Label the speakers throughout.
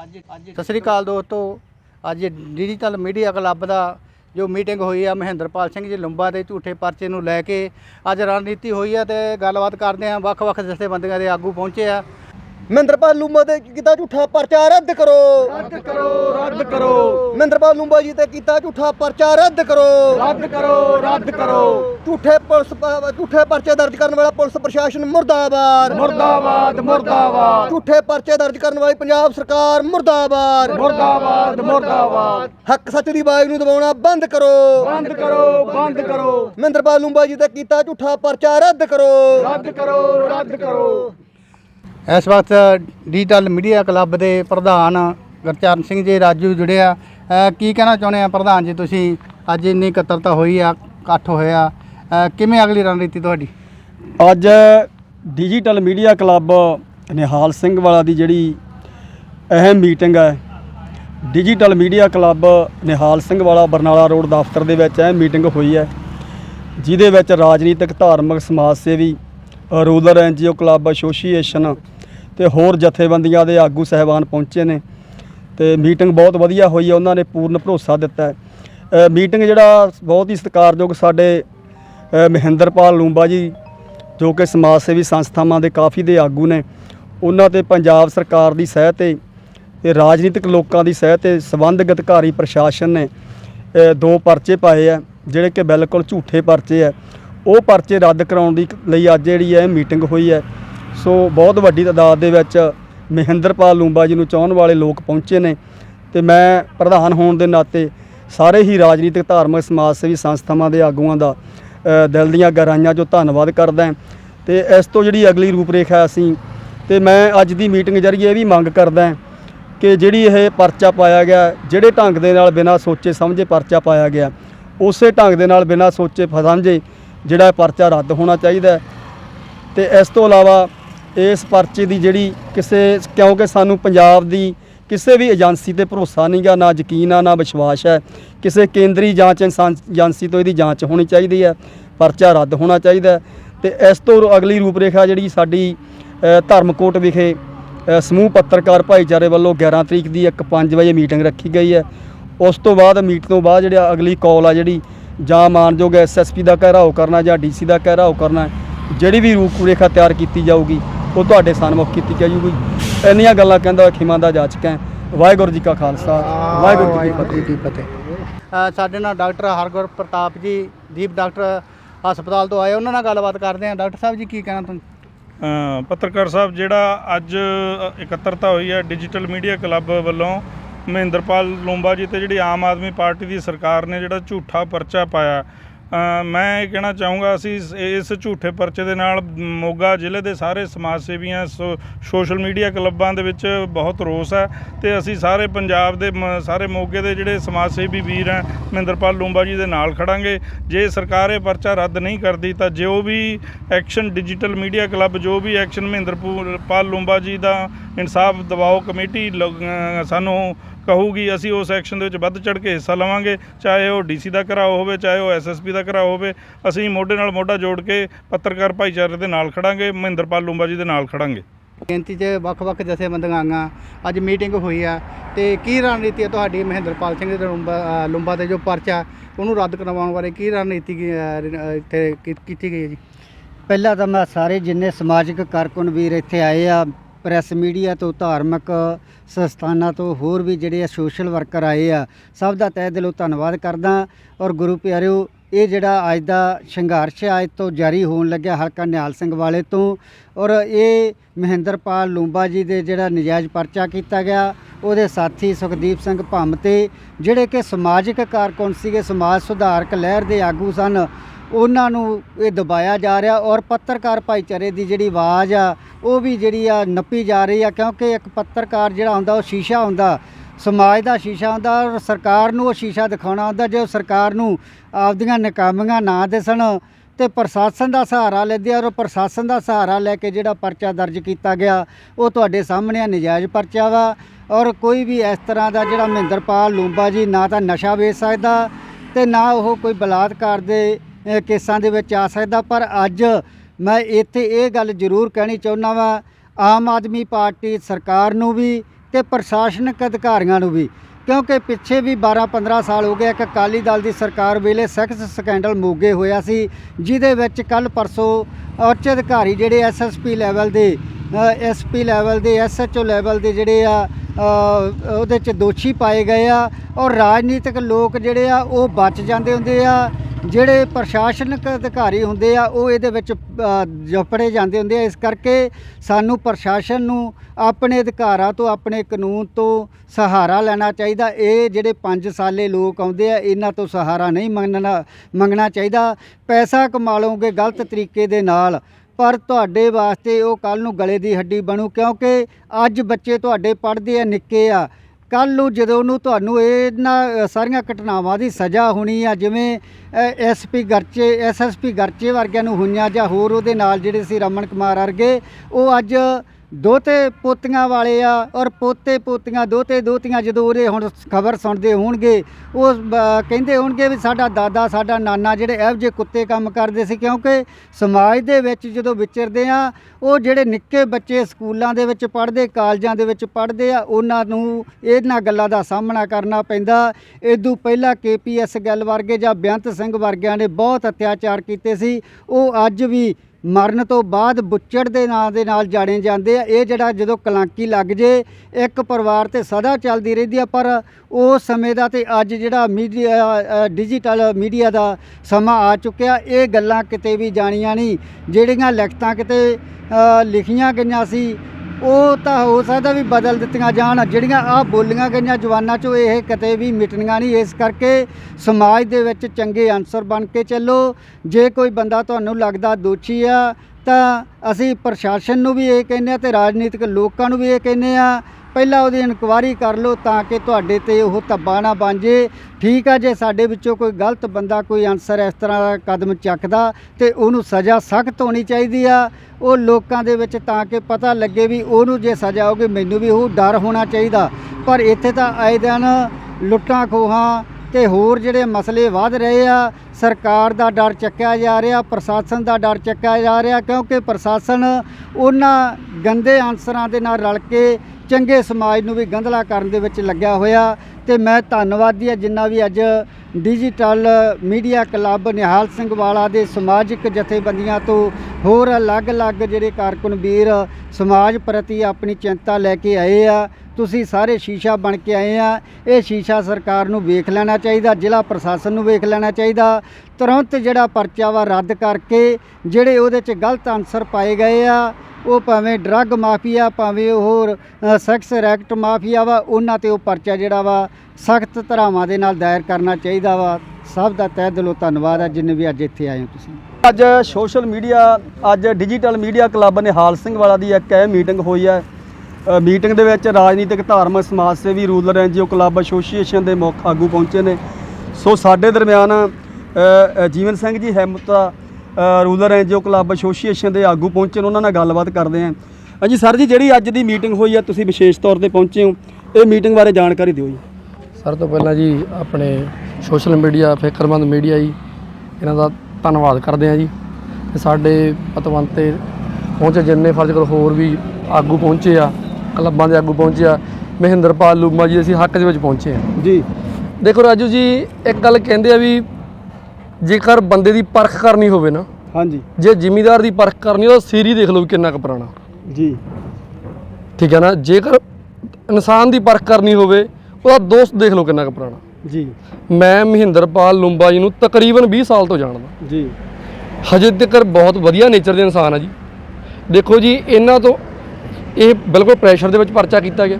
Speaker 1: ਸਤਿ ਸ੍ਰੀ ਅਕਾਲ ਦੋਸਤੋ। ਅੱਜ digital media club ਦਾ ਜੋ ਮੀਟਿੰਗ ਹੋਈ ਆ ਮਹਿੰਦਰਪਾਲ ਸਿੰਘ ਜੀ ਲੰਬਾ ਦੇ ਝੂਠੇ ਪਰਚੇ ਨੂੰ ਲੈ ਕੇ, ਅੱਜ ਰਣਨੀਤੀ ਹੋਈ ਆ ਤੇ ਗੱਲਬਾਤ ਕਰਦੇ ਆ ਵੱਖ-ਵੱਖ ਜਥੇਬੰਦੀਆਂ ਦੇ ਆਗੂ ਪਹੁੰਚੇ ਆ।
Speaker 2: ਮਹਿੰਦਰਪਾਲ ਲੂੰਬਾ ਤੇ ਕੀਤਾ ਝੂਠਾ ਪਰਚਾ ਰੱਦ ਕਰੋ।
Speaker 1: ਰੱਦ ਕਰੋ ਰੱਦ ਕਰੋ।
Speaker 2: ਮਹਿੰਦਰਪਾਲ ਲੂੰਬਾ ਜੀ ਤੇ ਕੀਤਾ ਝੂਠਾ ਪਰਚਾ ਰੱਦ ਕਰੋ।
Speaker 1: ਰੱਦ ਕਰੋ ਰੱਦ ਕਰੋ।
Speaker 2: ਝੂਠੇ ਪੁਲਿਸ ਪ- ਝੂਠੇ ਪਰਚੇ ਦਰਜ ਕਰਨ ਵਾਲਾ ਪੁਲਿਸ ਪ੍ਰਸ਼ਾਸਨ ਮੁਰਦਾਬਾਦ।
Speaker 1: ਮੁਰਦਾਬਾਦ ਮੁਰਦਾਬਾਦ।
Speaker 2: ਝੂਠੇ ਪਰਚੇ ਦਰਜ ਕਰਨ ਵਾਲੀ ਪੰਜਾਬ ਸਰਕਾਰ ਮੁਰਦਾਬਾਦ।
Speaker 1: ਮੁਰਦਾਬਾਦ ਮੁਰਦਾਬਾਦ।
Speaker 2: ਹੱਕ ਸੱਚ ਦੀ ਬਾਗ ਨੂੰ ਦਬਾਉਣਾ ਬੰਦ ਕਰੋ।
Speaker 1: ਬੰਦ ਕਰੋ ਬੰਦ ਕਰੋ।
Speaker 2: ਮਹਿੰਦਰਪਾਲ ਲੂੰਬਾ ਜੀ ਤੇ ਕੀਤਾ ਝੂਠਾ ਪਰਚਾ ਰੱਦ ਕਰੋ।
Speaker 1: ਰੱਦ ਕਰੋ ਰੱਦ ਕਰੋ। ਇਸ ਵਕਤ ਡਿਜੀਟਲ ਮੀਡੀਆ ਕਲੱਬ ਦੇ ਪ੍ਰਧਾਨ ਗੁਰਚਰਨ ਸਿੰਘ ਜੀ ਰਾਜੂ ਜੁੜੇ ਆ। ਕੀ ਕਹਿਣਾ ਚਾਹੁੰਦੇ ਆ ਪ੍ਰਧਾਨ ਜੀ ਤੁਸੀਂ? ਅੱਜ ਇੰਨੀ ਇਕੱਤਰਤਾ ਹੋਈ ਆ ਇਕੱਠ ਹੋਇਆ ਕਿਵੇਂ ਅਗਲੀ ਰਣਨੀਤੀ ਤੁਹਾਡੀ?
Speaker 3: ਅੱਜ digital media club Nihal Singh Wala ਦੀ ਜਿਹੜੀ ਅਹਿਮ ਮੀਟਿੰਗ ਹੈ digital media club Nihal Singh Wala Barnala road ਦਫ਼ਤਰ ਦੇ ਵਿੱਚ ਇਹ ਮੀਟਿੰਗ ਹੋਈ ਹੈ ਜਿਹਦੇ ਵਿੱਚ ਰਾਜਨੀਤਿਕ ਧਾਰਮਿਕ ਸਮਾਜ ਸੇਵੀ ਅ, ਰੂਰਲ ਐਨਜੀਓ ਕਲੱਬ ਐਸੋਸੀਏਸ਼ਨ ਤੇ ਹੋਰ ਜਥੇਬੰਦੀਆਂ ਦੇ ਆਗੂ ਸਹਿਬਾਨ ਪਹੁੰਚੇ ਨੇ ਤੇ ਮੀਟਿੰਗ ਬਹੁਤ ਵਧੀਆ ਹੋਈ ਹੈ, ਉਹਨਾਂ ਨੇ ਪੂਰਨ ਭਰੋਸਾ ਦਿੱਤਾ ਹੈ। ਮੀਟਿੰਗ ਜਿਹੜਾ ਬਹੁਤ ਹੀ ਸਤਿਕਾਰਯੋਗ ਸਾਡੇ ਮਹਿੰਦਰਪਾਲ ਲੂੰਬਾ ਜੀ, ਜੋ ਕਿ ਸਮਾਜ ਸੇਵੀ ਸੰਸਥਾਵਾਂ ਦੇ ਕਾਫੀ ਦੇ ਆਗੂ ਨੇ, ਉਹਨਾਂ ਤੇ ਪੰਜਾਬ ਸਰਕਾਰ ਦੀ ਸਹਿ ਤੇ ਤੇ ਰਾਜਨੀਤਿਕ ਲੋਕਾਂ ਦੀ ਸਹਿ ਤੇ ਸੰਬੰਧਿਤ ਅਧਿਕਾਰੀ ਪ੍ਰਸ਼ਾਸਨ ਨੇ ਦੋ ਪਰਚੇ ਪਾਏ ਆ ਜਿਹੜੇ ਕਿ ਬਿਲਕੁਲ ਝੂਠੇ ਪਰਚੇ ਆ ਉਹ ਪਰਚੇ ਰੱਦ ਕਰਾਉਣ ਦੀ ਲਈ ਅੱਜ ਜਿਹੜੀ ਹੈ ਮੀਟਿੰਗ ਹੋਈ ਹੈ। ਸੋ ਬਹੁਤ ਵੱਡੀ ਤਾਦਾਦ ਦੇ ਵਿੱਚ ਮਹਿੰਦਰਪਾਲ ਲੂੰਬਾ ਜੀ ਨੂੰ ਚਾਹਣ ਵਾਲੇ ਲੋਕ ਪਹੁੰਚੇ ਨੇ ਤੇ ਮੈਂ ਪ੍ਰਧਾਨ ਹੋਣ ਦੇ ਨਾਤੇ ਸਾਰੇ ਹੀ ਰਾਜਨੀਤਿਕ, ਧਾਰਮਿਕ ਸਮਾਜ ਸੇਵੀ ਸੰਸਥਾਵਾਂ ਦੇ ਆਗੂਆਂ ਦਾ ਦਿਲ ਦੀਆਂ ਗਹਿਰਾਈਆਂ ਜੋ ਧੰਨਵਾਦ ਕਰਦਾ ਹਾਂ। ਤੇ ਇਸ ਤੋਂ ਜਿਹੜੀ ਅਗਲੀ ਰੂਪਰੇਖਾ ਅਸੀਂ ਤੇ ਮੈਂ ਅੱਜ ਦੀ ਮੀਟਿੰਗ ਜਰੀਏ ਇਹ ਵੀ ਮੰਗ ਕਰਦਾ ਕਿ ਜਿਹੜੀ ਇਹ ਪਰਚਾ ਪਾਇਆ ਗਿਆ, ਜਿਹੜੇ ਢੰਗ ਦੇ ਨਾਲ ਬਿਨਾਂ ਸੋਚੇ ਸਮਝੇ ਪਰਚਾ ਪਾਇਆ ਗਿਆ, ਉਸੇ ਢੰਗ ਦੇ ਨਾਲ ਬਿਨਾਂ ਸੋਚੇ ਸਮਝੇ ਜਿਹੜਾ ਪਰਚਾ ਰੱਦ ਹੋਣਾ ਚਾਹੀਦਾ ਹੈ। ਤੇ ਇਸ ਤੋਂ ਇਲਾਵਾ ਇਸ ਪਰਚੇ ਦੀ ਜਿਹੜੀ ਕਿਸੇ, ਕਿਉਂਕਿ ਸਾਨੂੰ ਪੰਜਾਬ ਦੀ ਕਿਸੇ ਵੀ ਏਜੰਸੀ ਤੇ ਭਰੋਸਾ ਨਹੀਂਗਾ ਨਾ ਯਕੀਨ ਆ, ਨਾ ਵਿਸ਼ਵਾਸ ਹੈ। ਕਿਸੇ ਕੇਂਦਰੀ ਜਾਂਚ ਇਨਸਾਨ, ਏਜੰਸੀ ਤੋਂ ਇਹਦੀ ਜਾਂਚ ਹੋਣੀ ਚਾਹੀਦੀ ਹੈ, ਪਰਚਾ ਰੱਦ ਹੋਣਾ ਚਾਹੀਦਾ ਹੈ। ਤੇ ਇਸ ਤੋਂ ਅਗਲੀ ਰੂਪਰੇਖਾ ਜਿਹੜੀ ਸਾਡੀ ਧਰਮਕੋਟ ਵਿਖੇ ਸਮੂਹ ਪੱਤਰਕਾਰ ਭਾਈਚਾਰੇ ਵੱਲੋਂ 11 ਤਰੀਕ ਦੀ ਇੱਕ 5 ਵਜੇ ਮੀਟਿੰਗ ਰੱਖੀ ਗਈ ਹੈ। ਉਸ ਤੋਂ ਬਾਅਦ ਮੀਟਿੰਗ ਤੋਂ ਬਾਅਦ ਜਿਹੜਾ ਅਗਲੀ ਕਾਲ ਆ ਜਿਹੜੀ, ਜਾਂ ਮਾਨਯੋਗ ਐਸਐਸਪੀ ਦਾ ਘਿਰਾਓ ਕਰਨਾ ਜਾਂ ਡੀਸੀ ਦਾ ਘਿਰਾਓ ਕਰਨਾ, ਜਿਹੜੀ ਵੀ ਰੂਪਰੇਖਾ ਤਿਆਰ ਕੀਤੀ ਜਾਊਗੀ ਉਹ ਤੁਹਾਡੇ ਸਨਮੁਖ ਕੀਤੀ ਜਾਊਗੀ ਇੰਨੀਆਂ ਗੱਲਾਂ ਕਹਿੰਦਾ ਖਿਮਾ ਦਾ ਜਾਚਕ ਹੈ। ਵਾਹਿਗੁਰੂ ਜੀ ਕਾ ਖਾਲਸਾ ਵਾਹਿਗੁਰੂ ਜੀ ਕੀ ਫਤਿਹ
Speaker 1: ਜੀ ਕੀ ਫਤਿਹ। ਅ, ਸਾਡੇ ਨਾਲ ਡਾਕਟਰ ਹਰਗੁਰ ਪ੍ਰਤਾਪ ਜੀ ਦੀਪ ਡਾਕਟਰ ਹਸਪਤਾਲ ਤੋਂ ਆਏ ਉਹਨਾਂ ਨਾਲ ਗੱਲਬਾਤ ਕਰਦੇ ਆ ਡਾਕਟਰ ਸਾਹਿਬ ਜੀ ਕੀ ਕਹਿਣਾ ਤੁਸੀਂ
Speaker 4: ਅ, ਪੱਤਰਕਾਰ ਸਾਹਿਬ ਜਿਹੜਾ ਅੱਜ ਅ, ਇਕੱਤਰਤਾ ਹੋਈ ਹੈ ਡਿਜੀਟਲ ਮੀਡੀਆ ਕਲੱਬ ਵੱਲੋਂ ਮਹਿੰਦਰਪਾਲ ਲੋਂਬਾ ਜੀ ਤੇ ਜਿਹੜੀ ਆਮ ਆਦਮੀ ਪਾਰਟੀ ਦੀ ਸਰਕਾਰ ਨੇ ਜਿਹੜਾ ਝੂਠਾ ਪਰਚਾ ਪਾਇਆ ਮੈਂ ਇਹ ਕਹਿਣਾ ਚਾਹੂੰਗਾ, ਅਸੀਂ ਇਸ- ਝੂਠੇ ਪਰਚੇ ਦੇ ਨਾਲ ਮੋਗਾ ਜ਼ਿਲ੍ਹੇ ਦੇ ਸਾਰੇ ਸਮਾਜ ਸੇਵੀਆਂ, ਸੋ- ਸੋਸ਼ਲ ਮੀਡੀਆ ਕਲੱਬਾਂ ਦੇ ਵਿੱਚ ਬਹੁਤ ਰੋਸ ਹੈ ਤੇ ਅਸੀਂ ਸਾਰੇ ਪੰਜਾਬ ਦੇ ਮ- ਸਾਰੇ ਮੋਗੇ ਦੇ ਜਿਹੜੇ ਸਮਾਜ ਸੇਵੀ ਵੀਰ ਹੈ, ਮਹਿੰਦਰਪਾਲ ਲੂੰਬਾ ਜੀ ਦੇ ਨਾਲ ਖੜਾਂਗੇ। ਜੇ ਸਰਕਾਰ ਇਹ ਪਰਚਾ ਰੱਦ ਨਹੀਂ ਕਰਦੀ, ਤਾਂ ਜੋ ਵੀ ਐਕਸ਼ਨ ਡਿਜੀਟਲ ਮੀਡੀਆ ਕਲੱਬ, ਜੋ ਵੀ ਐਕਸ਼ਨ ਮਹਿੰਦਰਪਾਲ ਲੂੰਬਾ ਜੀ ਦਾ ਇਨਸਾਫ ਦਿਵਾਓ ਕਮੇਟੀ ਲ- ਸਾਨੂੰ ਕਹੂਗੀ, ਅਸੀਂ ਉਸ ਐਕਸ਼ਨ ਦੇ ਵਿੱਚ ਵੱਧ ਚੜ ਕੇ ਹਿੱਸਾ ਲਵਾਂਗੇ। ਚਾਹੇ ਉਹ ਡੀਸੀ ਦਾ ਘਰਾਓ ਹੋਵੇ, ਚਾਹੇ ਉਹ ਐਸਐਸਪੀ ਦਾ ਘਰਾਓ ਹੋਵੇ ਅਸੀਂ ਮੋਢੇ ਨਾਲ ਮੋਢਾ ਜੋੜ ਕੇ ਪੱਤਰਕਾਰ ਭਾਈਚਾਰੇ ਦੇ ਨਾਲ ਖੜਾਂਗੇ ਮਹਿੰਦਰਪਾਲ ਲੂੰਬਾ ਜੀ ਦੇ ਨਾਲ ਖੜਾਂਗੇ।
Speaker 1: ਗਿਣਤੀ 'ਚ ਵੱਖ-ਵੱਖ ਜਥੇਬੰਦੀਆਂ ਆਈਆਂ। ਅੱਜ ਮੀਟਿੰਗ ਹੋਈ ਆ ਤੇ ਕੀ ਰਣਨੀਤੀ ਹੈ ਤੁਹਾਡੀ ਮਹਿੰਦਰਪਾਲ ਸਿੰਘ ਦੇ ਲੰਬਾ ਦੇ ਜੋ ਪਰਚਾ ਉਹਨੂੰ ਰੱਦ ਕਰਵਾਉਣ ਬਾਰੇ ਕੀ ਰਣਨੀਤੀ ਇੱਥੇ ਕੀਤੀ ਗਈ ਹੈ ਜੀ?
Speaker 5: ਪਹਿਲਾਂ ਤਾਂ ਮੈਂ ਸਾਰੇ ਜਿੰਨੇ ਸਮਾਜਿਕ ਕਾਰਕੁਨ ਵੀਰ ਇੱਥੇ ਆਏ ਆ ਪ੍ਰੈਸ ਮੀਡੀਆ ਤੋਂ ਧਾਰਮਿਕ ਸੰਸਥਾਨਾਂ ਤੋਂ ਹੋਰ ਵੀ ਜਿਹੜੇ ਆ ਸੋਸ਼ਲ ਵਰਕਰ ਆਏ ਆ ਸਭ ਦਾ ਤਹਿ ਦਿਲੋਂ ਧੰਨਵਾਦ ਕਰਦਾ ਔਰ ਗੁਰੂ ਪਿਆਰਿਓ ਇਹ ਜਿਹੜਾ ਅੱਜ ਦਾ ਸੰਘਰਸ਼ ਆ ਅੱਜ ਤੋਂ ਜਾਰੀ ਹੋਣ ਲੱਗਿਆ ਹਲਕਾ ਨਿਹਾਲ ਸਿੰਘ ਵਾਲੇ ਤੋਂ ਔਰ ਇਹ ਮਹਿੰਦਰਪਾਲ ਲੂੰਬਾ ਜੀ ਦੇ ਜਿਹੜਾ ਨਜਾਇਜ਼ ਪਰਚਾ ਕੀਤਾ ਗਿਆ, ਉਹਦੇ ਸਾਥੀ ਸੁਖਦੀਪ ਸਿੰਘ ਭੰਮ ਤੇ, ਜਿਹੜੇ ਕਿ ਸਮਾਜਿਕ ਕਾਰਕੁਨ ਸੀਗੇ, ਸਮਾਜ ਸੁਧਾਰਕ ਲਹਿਰ ਦੇ ਆਗੂ ਸਨ, ਉਹਨਾਂ ਨੂੰ ਇਹ ਦਬਾਇਆ ਜਾ ਰਿਹਾ ਔਰ ਪੱਤਰਕਾਰ ਭਾਈਚਾਰੇ ਦੀ ਜਿਹੜੀ ਆਵਾਜ਼ ਆ, ਉਹ ਵੀ ਜਿਹੜੀ ਆ ਨੱਪੀ ਜਾ ਰਹੀ ਆ, ਕਿਉਂਕਿ ਇੱਕ ਪੱਤਰਕਾਰ ਜਿਹੜਾ ਹੁੰਦਾ, ਉਹ ਸ਼ੀਸ਼ਾ ਹੁੰਦਾ ਸਮਾਜ ਦਾ ਸ਼ੀਸ਼ਾ ਹੁੰਦਾ ਔਰ ਸਰਕਾਰ ਨੂੰ ਉਹ ਸ਼ੀਸ਼ਾ ਦਿਖਾਉਣਾ ਹੁੰਦਾ ਜੇ ਉਹ ਸਰਕਾਰ ਨੂੰ ਆਪਦੀਆਂ ਨਕਾਮੀਆਂ ਨਾ ਦਿਸਣ ਤੇ ਪ੍ਰਸ਼ਾਸਨ ਦਾ ਸਹਾਰਾ ਲੈਂਦੇ ਆ ਔਰ ਪ੍ਰਸ਼ਾਸਨ ਦਾ ਸਹਾਰਾ ਲੈ ਕੇ ਜਿਹੜਾ ਪਰਚਾ ਦਰਜ ਕੀਤਾ ਗਿਆ, ਉਹ ਤੁਹਾਡੇ ਸਾਹਮਣੇ ਆ, ਨਜਾਇਜ਼ ਪਰਚਾ ਵਾ। ਔਰ ਕੋਈ ਵੀ ਇਸ ਤਰ੍ਹਾਂ ਦਾ ਜਿਹੜਾ ਮਹਿੰਦਰਪਾਲ ਲੂੰਬਾ ਜੀ ਨਾ ਤਾਂ ਨਸ਼ਾ ਵੇਚ ਸਕਦਾ ਤੇ ਨਾ ਉਹ ਕੋਈ ਬਲਾਤਕਾਰ ਦੇ ਕੇਸਾਂ ਦੇ ਵਿੱਚ ਆ ਸਕਦਾ। ਪਰ ਅੱਜ ਮੈਂ ਇੱਥੇ ਇਹ ਗੱਲ ਜ਼ਰੂਰ ਕਹਿਣੀ ਚਾਹੁੰਦਾ ਵਾਂ, ਆਮ ਆਦਮੀ ਪਾਰਟੀ ਸਰਕਾਰ ਨੂੰ ਵੀ ਤੇ ਪ੍ਰਸ਼ਾਸਨਿਕ ਅਧਿਕਾਰੀਆਂ ਨੂੰ ਵੀ, ਕਿਉਂਕਿ ਪਿੱਛੇ ਵੀ 12-15 ਸਾਲ ਹੋ ਗਏ, ਇੱਕ ਅਕਾਲੀ ਦਲ ਦੀ ਸਰਕਾਰ ਵੇਲੇ ਸੈਕਸ ਸਕੈਂਡਲ ਮੋਗੇ ਹੋਇਆ ਸੀ, ਜਿਹਦੇ ਵਿੱਚ ਕੱਲ ਪਰਸੋਂ ਉੱਚ ਅਧਿਕਾਰੀ ਜਿਹੜੇ ਐਸਐਸਪੀ ਲੈਵਲ ਦੇ ਐਸਪੀ ਲੈਵਲ ਦੇ ਐਸਐਚਓ ਲੈਵਲ ਦੇ ਜਿਹੜੇ ਆ ਉਹਦੇ ਚ ਦੋਸ਼ੀ ਪਾਏ ਗਏ ਆ, ਔਰ ਰਾਜਨੀਤਿਕ ਲੋਕ ਜਿਹੜੇ ਆ, ਉਹ ਬਚ ਜਾਂਦੇ ਹੁੰਦੇ ਆ ਜਿਹੜੇ ਪ੍ਰਸ਼ਾਸਨਿਕ ਅਧਿਕਾਰੀ ਹੁੰਦੇ ਆ, ਉਹ ਇਹਦੇ ਵਿੱਚ ਜਫੜੇ ਜਾਂਦੇ ਹੁੰਦੇ ਆ। ਇਸ ਕਰਕੇ ਸਾਨੂੰ ਪ੍ਰਸ਼ਾਸਨ ਨੂੰ ਆਪਣੇ ਅਧਿਕਾਰਾਂ ਤੋਂ, ਆਪਣੇ ਕਾਨੂੰਨ ਤੋਂ ਸਹਾਰਾ ਲੈਣਾ ਚਾਹੀਦਾ। ਇਹ ਜਿਹੜੇ 5 ਸਾਲੇ ਲੋਕ ਆਉਂਦੇ ਆ, ਇਹਨਾਂ ਤੋਂ ਸਹਾਰਾ ਨਹੀਂ ਮੰਗਣਾ ਮੰਗਣਾ ਚਾਹੀਦਾ। ਪੈਸਾ ਕਮਾ ਲਓਗੇ ਗਲਤ ਤਰੀਕੇ ਦੇ ਨਾਲ, ਪਰ ਤੁਹਾਡੇ ਵਾਸਤੇ ਉਹ ਕੱਲ ਨੂੰ ਗਲੇ ਦੀ ਹੱਡੀ ਬਣੂ, ਕਿਉਂਕਿ ਅੱਜ ਬੱਚੇ ਤੁਹਾਡੇ ਪੜ੍ਹਦੇ ਆ, ਨਿੱਕੇ ਆ। ਕੱਲ ਨੂੰ ਜਦੋਂ ਨੂੰ ਤੁਹਾਨੂੰ ਇਹਨਾਂ ਸਾਰੀਆਂ ਘਟਨਾਵਾਂ ਦੀ ਸਜ਼ਾ ਹੋਣੀ ਆ, ਜਿਵੇਂ ਐਸਪੀ ਗਰਚੇ ਐਸਐਸਪੀ ਗਰਚੇ ਵਰਗਿਆਂ ਨੂੰ ਹੋਈਆਂ ਜਾਂ ਹੋਰ ਉਹਦੇ ਨਾਲ ਜਿਹੜੇ ਸੀ ਰਮਨ ਕੁਮਾਰ ਵਰਗੇ, ਉਹ ਅੱਜ ਦੋਤੇ ਪੋਤੀਆਂ ਵਾਲੇ ਆ ਔਰ ਪੋਤੇ ਪੋਤੀਆਂ, ਦੋਤੇ ਦੋਤੀਆਂ ਜਦੋਂ ਉਹਦੇ ਹੁਣ ਖਬਰ ਸੁਣਦੇ ਹੋਣਗੇ, ਉਹ ਕਹਿੰਦੇ ਹੋਣਗੇ ਵੀ ਸਾਡਾ ਦਾਦਾ, ਸਾਡਾ ਨਾਨਾ ਜਿਹੜੇ ਇਹੋ ਜਿਹੇ ਕੁੱਤੇ ਕੰਮ ਕਰਦੇ ਸੀ, ਕਿਉਂਕਿ ਸਮਾਜ ਦੇ ਵਿੱਚ ਜਦੋਂ ਵਿਚਰਦੇ ਆ, ਉਹ ਜਿਹੜੇ ਨਿੱਕੇ ਬੱਚੇ ਸਕੂਲਾਂ ਦੇ ਵਿੱਚ ਪੜ੍ਹਦੇ, ਕਾਲਜਾਂ ਦੇ ਵਿੱਚ ਪੜ੍ਹਦੇ ਆ, ਉਹਨਾਂ ਨੂੰ ਇਹਨਾਂ ਗੱਲਾਂ ਦਾ ਸਾਹਮਣਾ ਕਰਨਾ ਪੈਂਦਾ। ਇਦੋਂ ਪਹਿਲਾਂ ਕੇਪੀਐਸ ਗੱਲ ਵਰਗੇ ਜਾਂ ਬੇਅੰਤ ਸਿੰਘ ਵਰਗਿਆਂ ਨੇ ਬਹੁਤ ਅਤਿਆਚਾਰ ਕੀਤੇ ਸੀ। ਉਹ ਅੱਜ ਵੀ ਮਰਨ ਤੋਂ ਬਾਅਦ ਬੁੱਚੜ ਦੇ ਨਾਂ ਦੇ ਨਾਲ ਜਾਣੇ ਜਾਂਦੇ ਆ। ਇਹ ਜਿਹੜਾ ਜਦੋਂ ਕਲਾਂਕੀ ਲੱਗ ਜੇ, ਇੱਕ ਪਰਿਵਾਰ ਤੇ ਸਦਾ ਚੱਲਦੀ ਰਹਿੰਦੀ ਆ, ਪਰ ਉਸ ਸਮੇਂ ਦਾ ਤੇ ਅੱਜ ਜਿਹੜਾ ਮੀਡੀਆ ਡਿਜੀਟਲ ਮੀਡੀਆ ਦਾ ਸਮਾਂ ਆ ਚੁੱਕਿਆ, ਇਹ ਗੱਲਾਂ ਕਿਤੇ ਵੀ ਜਾਣੀਆਂ ਨਹੀਂ। ਜਿਹੜੀਆਂ ਲਿਖਤਾਂ ਕਿਤੇ ਲਿਖੀਆਂ ਗਈਆਂ ਸੀ ਉਹ ਤਾਂ ਹੋ ਸਕਦਾ ਵੀ ਬਦਲ ਦਿੱਤੀਆਂ ਜਾਣ। ਜਿਹੜੀਆਂ ਆ ਬੋਲੀਆਂ ਗਈਆਂ ਜਵਾਨਾਂ ਚੋਂ ਇਹ ਕਿਤੇ ਵੀ ਮਿਟਣੀਆਂ ਨਹੀਂ। ਇਸ ਕਰਕੇ ਸਮਾਜ ਦੇ ਵਿੱਚ ਚੰਗੇ ਅਨਸਰ ਬਣ ਕੇ ਚੱਲੋ। ਜੇ ਕੋਈ ਬੰਦਾ ਤੁਹਾਨੂੰ ਲੱਗਦਾ ਦੋਸ਼ੀ ਆ ਤਾਂ ਅਸੀਂ ਪ੍ਰਸ਼ਾਸਨ ਨੂੰ ਵੀ ਇਹ ਕਹਿੰਦੇ ਆ ਤੇ ਰਾਜਨੀਤਿਕ ਲੋਕਾਂ ਨੂੰ ਵੀ ਇਹ ਕਹਿੰਦੇ ਆ ਪਹਿਲਾਂ ਉਹਦੀ ਇਨਕੁਆਇਰੀ ਕਰ ਲਓ ਤਾਂ ਕਿ ਤੁਹਾਡੇ ਤੇ ਉਹ ਧੱਬਾ ਨਾ ਬਣ ਜੇ। ਠੀਕ ਆ, ਜੇ ਸਾਡੇ ਵਿੱਚੋਂ ਕੋਈ ਗਲਤ ਬੰਦਾ ਕੋਈ ਅਨਸਰ ਇਸ ਤਰ੍ਹਾਂ ਦਾ ਕਦਮ ਚੱਕਦਾ ਤੇ ਉਹਨੂੰ ਸਜ਼ਾ ਸਖਤ ਹੋਣੀ ਚਾਹੀਦੀ ਆ। ਉਹ ਲੋਕਾਂ ਦੇ ਵਿੱਚ ਤਾਂ ਕਿ ਪਤਾ ਲੱਗੇ ਵੀ ਉਹਨੂੰ ਜੇ ਸਜ਼ਾ ਹੋਊਗੀ, ਮੈਨੂੰ ਵੀ ਉਹ ਡਰ ਹੋਣਾ ਚਾਹੀਦਾ। ਪਰ ਇੱਥੇ ਤਾਂ ਆਏ ਦਿਨ ਲੁੱਟਾਂ ਖੋਹਾਂ ਤੇ ਹੋਰ ਜਿਹੜੇ ਮਸਲੇ ਵੱਧ ਰਹੇ ਆ, ਸਰਕਾਰ ਦਾ ਡਰ ਚੱਕਿਆ ਜਾ ਰਿਹਾ, ਪ੍ਰਸ਼ਾਸਨ ਦਾ ਡਰ ਚੱਕਿਆ ਜਾ ਰਿਹਾ, ਕਿਉਂਕਿ ਪ੍ਰਸ਼ਾਸਨ ਉਹਨਾਂ ਗੰਦੇ ਅਨਸਰਾਂ ਦੇ ਨਾਲ ਰਲ ਕੇ ਚੰਗੇ ਸਮਾਜ ਨੂੰ ਵੀ ਗੰਧਲਾ ਕਰਨ ਦੇ ਵਿੱਚ ਲੱਗਿਆ ਹੋਇਆ। ਤੇ ਮੈਂ ਧੰਨਵਾਦੀ ਆ ਜਿੰਨਾ ਵੀ ਅੱਜ digital media club Nihal Singh Wala ਦੇ ਸਮਾਜਿਕ ਜਥੇਬੰਦੀਆਂ ਤੋਂ ਹੋਰ ਅਲੱਗ-ਅਲੱਗ ਜਿਹੜੇ ਕਾਰਕੁਨ ਵੀਰ ਸਮਾਜ ਪ੍ਰਤੀ ਆਪਣੀ ਚਿੰਤਾ ਲੈ ਕੇ ਆਏ ਆ, ਤੁਸੀਂ ਸਾਰੇ ਸ਼ੀਸ਼ਾ ਬਣ ਕੇ ਆਏ ਆ, ਇਹ ਸ਼ੀਸ਼ਾ ਸਰਕਾਰ ਨੂੰ ਵੇਖ ਲੈਣਾ ਚਾਹੀਦਾ, ਜ਼ਿਲ੍ਹਾ ਪ੍ਰਸ਼ਾਸਨ ਨੂੰ ਵੇਖ ਲੈਣਾ ਚਾਹੀਦਾ, ਤੁਰੰਤ ਜਿਹੜਾ ਪਰਚਾ ਵਾ ਰੱਦ ਕਰਕੇ ਜਿਹੜੇ ਉਹਦੇ 'ਚ ਗਲਤ ਆਨਸਰ ਪਾਏ ਗਏ ਆ ਉਹ ਭਾਵੇਂ ਡਰੱਗ ਮਾਫੀਆ, ਭਾਵੇਂ ਹੋਰ ਸੈਕਸ ਰੈਕਟ ਮਾਫੀਆ ਵਾ, ਉਹਨਾਂ ਤੇ ਉਹ ਪਰਚਾ ਜਿਹੜਾ ਵਾ, ਸਖਤ ਧਾਰਾਵਾਂ ਦੇ ਨਾਲ ਦਾਇਰ ਕਰਨਾ ਚਾਹੀਦਾ ਵਾ। ਸਭ ਦਾ ਤਹਿ ਦਿਲੋਂ ਧੰਨਵਾਦ ਹੈ ਜਿੰਨੇ ਵੀ ਅੱਜ ਇੱਥੇ ਆਏ ਹੋ ਤੁਸੀਂ।
Speaker 3: ਅੱਜ ਸੋਸ਼ਲ ਮੀਡੀਆ ਅੱਜ digital media club Nihal Singh Wala ਦੀ ਇੱਕ ਇਹ ਮੀਟਿੰਗ ਹੋਈ ਹੈ। ਮੀਟਿੰਗ ਦੇ ਵਿੱਚ ਰਾਜਨੀਤਿਕ, ਧਾਰਮਿਕ, ਸਮਾਜ ਸੇਵੀ ਰੂਰਲ ਐਨਜੀਓ ਕਲੱਬ ਐਸੋਸੀਏਸ਼ਨ ਦੇ ਮੁੱਖ ਆਗੂ ਪਹੁੰਚੇ ਨੇ। ਸੋ ਸਾਡੇ ਦਰਮਿਆਨ ਜੀਵਨ ਸਿੰਘ ਜੀ, ਹੈਮਤਾ ਅ, ਰੂਰਲ ਐਨਜੀਓ ਕਲੱਬ ਐਸੋਸੀਏਸ਼ਨ ਦੇ ਆਗੂ ਪਹੁੰਚੇ ਨੇ ਉਹਨਾਂ ਨਾਲ ਗੱਲਬਾਤ ਕਰਦੇ ਹਾਂ। ਹਾਂਜੀ ਸਰ ਜੀ ਜਿਹੜੀ ਅੱਜ ਦੀ ਮੀਟਿੰਗ ਹੋਈ ਹੈ ਤੁਸੀਂ ਵਿਸ਼ੇਸ਼ ਤੌਰ ਤੇ ਪਹੁੰਚੇ ਹੋ। ਇਹ ਮੀਟਿੰਗ ਬਾਰੇ ਜਾਣਕਾਰੀ ਦਿਓ ਜੀ।
Speaker 6: ਸਰ ਤੋਂ ਪਹਿਲਾਂ ਜੀ ਆਪਣੇ ਸੋਸ਼ਲ ਮੀਡੀਆ ਫਿਕਰਮੰਦ ਮੀਡੀਆ ਜੀ ਇਹਨਾਂ ਦਾ ਧੰਨਵਾਦ ਕਰਦੇ ਹਾਂ ਜੀ। ਤੇ ਸਾਡੇ ਪਤਵੰਤ ਤੇ ਪਹੁੰਚੇ ਜਿੰਨੇ ਫਰਜ਼ ਕਰੋ ਹੋਰ ਵੀ ਆਗੂ ਪਹੁੰਚੇ ਆ ਕਲੱਬਾਂ ਦੇ ਆਗੂ ਪਹੁੰਚੇ ਆ ਮਹਿੰਦਰਪਾਲ ਲੂਮਾ ਜੀ ਅਸੀਂ ਹੱਕ ਦੇ ਵਿੱਚ ਪਹੁੰਚੇ ਆ
Speaker 3: ਜੀ।
Speaker 6: ਦੇਖੋ ਰਾਜੂ ਜੀ ਇੱਕ ਗੱਲ ਕਹਿੰਦੇ ਆ ਵੀ ਜੇਕਰ ਬੰਦੇ ਦੀ ਪਰਖ ਕਰਨੀ ਹੋਵੇ ਨਾ
Speaker 3: ਹਾਂਜੀ।
Speaker 6: ਜੇ ਜ਼ਿਮੀਦਾਰ ਦੀ ਪਰਖ ਕਰਨੀ ਉਹਦਾ ਸਿਰ ਹੀ ਦੇਖ ਲਓ ਵੀ ਕਿੰਨਾ ਕੁ ਪੁਰਾਣਾ।
Speaker 3: ਜੀ।
Speaker 6: ਠੀਕ ਹੈ ਨਾ? ਜੇਕਰ ਇਨਸਾਨ ਦੀ ਪਰਖ ਕਰਨੀ ਹੋਵੇ ਉਹਦਾ ਦੋਸਤ ਦੇਖ ਲਓ ਕਿੰਨਾ ਕੁ ਪੁਰਾਣਾ।
Speaker 3: ਜੀ।
Speaker 6: ਮੈਂ ਮਹਿੰਦਰਪਾਲ ਲੂੰਬਾ ਜੀ ਨੂੰ ਤਕਰੀਬਨ 20 ਸਾਲ ਤੋਂ ਜਾਣਦਾ।
Speaker 3: ਜੀ।
Speaker 6: ਹਜੇ ਤੱਕ ਬਹੁਤ ਵਧੀਆ ਨੇਚਰ ਦੇ ਇਨਸਾਨ ਆ ਜੀ। ਦੇਖੋ ਜੀ ਇਹਨਾਂ ਤੋਂ ਇਹ ਬਿਲਕੁਲ ਪ੍ਰੈਸ਼ਰ ਦੇ ਵਿੱਚ ਪਰਚਾ ਕੀਤਾ ਗਿਆ।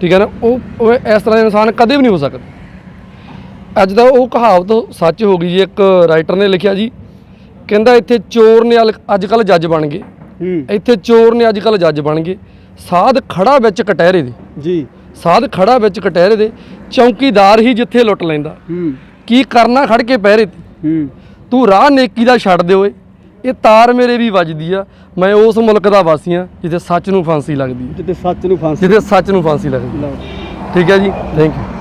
Speaker 6: ਠੀਕ ਹੈ ਨਾ? ਉਹ ਉਹ ਇਸ ਤਰ੍ਹਾਂ ਦੇ ਇਨਸਾਨ ਕਦੇ ਵੀ ਨਹੀਂ ਹੋ ਸਕਦੇ। ਅੱਜ ਦਾ ਉਹ ਕਹਾਵਤ ਸੱਚ ਹੋ ਗਈ ਜੀ ਇੱਕ ਰਾਈਟਰ ਨੇ ਲਿਖਿਆ ਜੀ ਕਹਿੰਦਾ ਇੱਥੇ ਚੋਰ ਨੇ ਅੱਜ ਕੱਲ ਜੱਜ ਬਣ ਗਏ।
Speaker 3: ਹੂੰ।
Speaker 6: ਇੱਥੇ ਚੋਰ ਨੇ ਅੱਜ ਕੱਲ ਜੱਜ ਬਣ ਗਏ। ਸਾਧ ਖੜਾ ਵਿੱਚ ਕਟਹਿਰੇ ਦੇ।
Speaker 3: ਜੀ।
Speaker 6: ਸਾਧ ਖੜਾ ਵਿੱਚ ਕਟਹਿਰੇ ਦੇ ਚੌਕੀਦਾਰ ਹੀ ਜਿੱਥੇ ਲੁੱਟ ਲੈਂਦਾ।
Speaker 3: ਹੂੰ।
Speaker 6: ਕੀ ਕਰਨਾ ਖੜ ਕੇ ਪਹਿਰੇ ਤੇ?
Speaker 3: ਹੂੰ।
Speaker 6: ਤੂੰ ਰਾਹ ਨੇਕੀ ਦਾ ਛੱਡ ਦੇ ਓਏ। ਇਹ ਤਾਰ ਮੇਰੇ ਵੀ ਵੱਜਦੀ ਆ। ਮੈਂ ਉਸ ਮੁਲਕ ਦਾ ਵਾਸੀ ਆ ਜਿੱਥੇ ਸੱਚ ਨੂੰ ਫਾਂਸੀ ਲੱਗਦੀ
Speaker 3: ਜਿੱਤੇ ਸੱਚ ਨੂੰ ਫਾਂਸੀ
Speaker 6: ਜਿੱਥੇ ਸੱਚ ਨੂੰ ਫਾਂਸੀ ਲੱਗਦੀ ਠੀਕ ਹੈ ਜੀ ਥੈਂਕ ਯੂ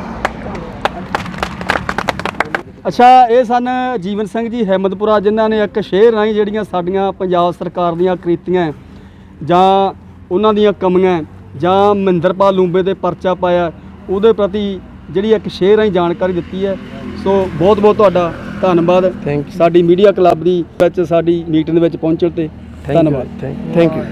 Speaker 3: ਅੱਛਾ ਇਹ ਸਨ ਜੀਵਨ ਸਿੰਘ ਜੀ ਹਿੰਮਤਪੁਰਾ ਜਿਨ੍ਹਾਂ ਨੇ ਇੱਕ ਸ਼ੇਰ ਰਾਹੀਂ ਜਿਹੜੀਆਂ ਸਾਡੀਆਂ ਪੰਜਾਬ ਸਰਕਾਰ ਦੀਆਂ ਕ੍ਰਿਤੀਆਂ ਜਾਂ ਉਹਨਾਂ ਦੀਆਂ ਕਮੀਆਂ ਜਾਂ ਮਹਿੰਦਰਪਾਲ ਲੂੰਬੇ ਤੇ ਪਰਚਾ ਪਾਇਆ ਉਹਦੇ ਪ੍ਰਤੀ ਜਿਹੜੀ ਇੱਕ ਸ਼ੇਅਰ ਰਾਹੀਂ ਜਾਣਕਾਰੀ ਦਿੱਤੀ ਹੈ। ਸੋ ਬਹੁਤ ਬਹੁਤ ਤੁਹਾਡਾ ਧੰਨਵਾਦ।
Speaker 6: ਥੈਂਕ
Speaker 3: ਸਾਡੀ ਮੀਡੀਆ ਕਲੱਬ ਦੀ ਵਿੱਚ ਸਾਡੀ ਮੀਟਿੰਗ ਦੇ ਵਿੱਚ ਪਹੁੰਚਣ ਤੇ ਧੰਨਵਾਦ।
Speaker 6: Thank you